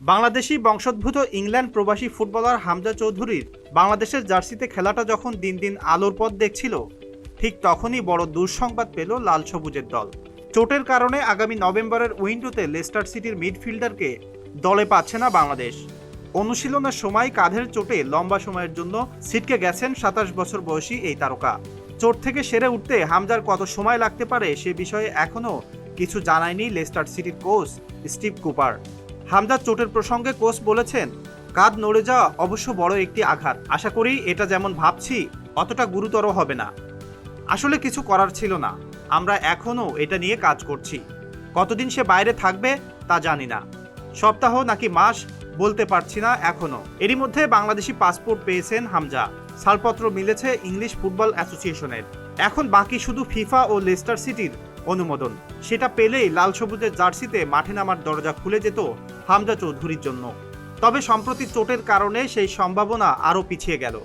বাংলাদেশি বংশোদ্ভূত ইংল্যান্ড প্রবাসী ফুটবলার হামজা চৌধুরীর বাংলাদেশের জার্সিতে খেলাটা যখন দিন দিন আলোর পথ দেখছিল, ঠিক তখনই বড় দুঃসংবাদ পেল লাল সবুজের দল। চোটের কারণে আগামী নভেম্বরের উইন্ডোতে লেস্টার সিটির মিডফিল্ডারকে দলে পাচ্ছে না বাংলাদেশ। অনুশীলনের সময় কাঁধের চোটে লম্বা সময়ের জন্য ছিটকে গেছেন সাতাশ বছর বয়সী এই তারকা। চোট থেকে সেরে উঠতে হামজার কত সময় লাগতে পারে সে বিষয়ে এখনও কিছু জানায়নি লেস্টার সিটির কোচ স্টিভ কুপার। হামজার চোটের প্রসঙ্গে কোচ বলেছেন, কাঁধ নড়ে যাওয়া অবশ্য বড় একটি আঘাত। আশা করি এটা যেমন ভাবছি, অতটা গুরুতর হবে না। আসলে কিছু করার ছিল না। আমরা এখনও এটা নিয়ে কাজ করছি। কতদিন সে বাইরে থাকবে, তা জানি না। সপ্তাহ নাকি মাস, বলতে পারছি না এখনও। এরই মধ্যে বাংলাদেশি পাসপোর্ট পেয়েছেন হামজা। ছাড়পত্র মিলেছে ইংলিশ ফুটবল অ্যাসোসিয়েশনের। এখন বাকি শুধু ফিফা ও লেস্টার সিটির। অনুমোদন। সেটা পেলেই লাল সবুজের জার্সিতে মাঠে নামার দরজা খুলে যেত হামজা চৌধুরীর জন্য। তবে সম্প্রতি চোটের কারণে সেই সম্ভাবনা আরও পিছিয়ে গেল।